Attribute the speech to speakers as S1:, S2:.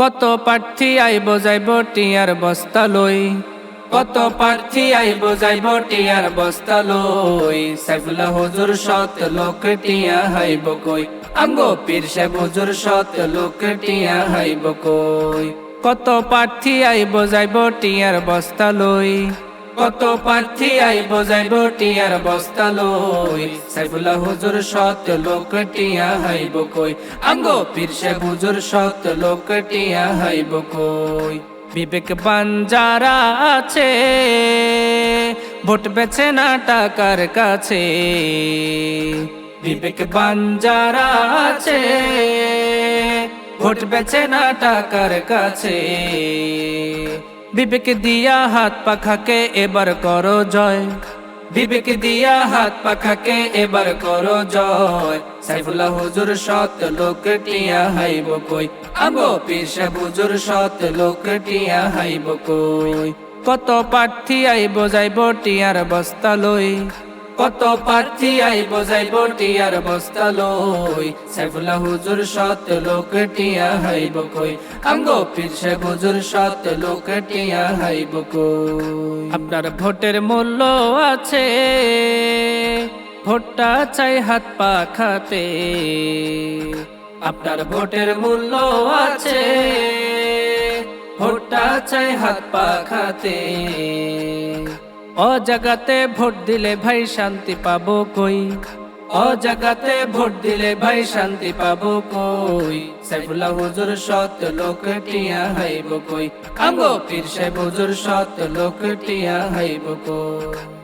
S1: কত প্রার্থী আইব যাইব টিয়ার বস্তা লই? কত প্রার্থী আইব যাইব টিয়ার বস্তা লই? সাইফুল্লাহ হুজুর সত লোক টিয়া হাইব কই? আঙ্গো পীর সাহেব হুজুর সত লোক টিয়া হাইব কই? কত প্রার্থী আইব যাইব টিয়ার বস্তা লই? কত প্রার্থী আইব যাইব টিয়ার বস্তা লই। সাইফুল্লাহ হুজুর সত লোক, টিয়া হাইব কই? আঙ্গো পীর সাহেব হুজুর সত লোক, টিয়া হাইব কই? বিবেক যারা আছে, ভোট বেছে না টাকার কাছে। বিবেক যারা আছে, ভোট বেছে না টাকার কাছে। বিবেক দিয়া হাত পাখাকে এবার করো জয়। বিবেক দিয়া হাত পাখাকে এবার করো জয়। সাইফুল্লাহ হুজুর সত লোক টিয়া হাইব কই? আবো পেশা হুজুর সত লোক টিয়া হাইব কই? কত প্রার্থী আইব যাইব টিয়ার বস্তা লই। কত প্রার্থী আইব যাইব টিয়ার বস্তা লই সাইফুল্লাহ হুজুর সত লোক টিয়া হাইব কই। আঙ্গো পীর সাহেব হুজুর সত লোক টিয়া হাইব কই। আপনার ভোটের মূল্য আছে, ভোটটা চাই হাত পা খাতে। আপনার ভোটের মূল্য আছে, ভোটটা চাই হাত পা খাতে। ও জাগাতে ভোট দিলে ভাই শান্তি পাবো কই? ও জাগাতে ভোট দিলে ভাই শান্তি পাবো কই? সাইফুল্লাহ হুজুর সত লোক টিয়া হাইব কই? আঙ্গো পীর সাহেব হুজুর সত লোক টিয়া হাইব কই?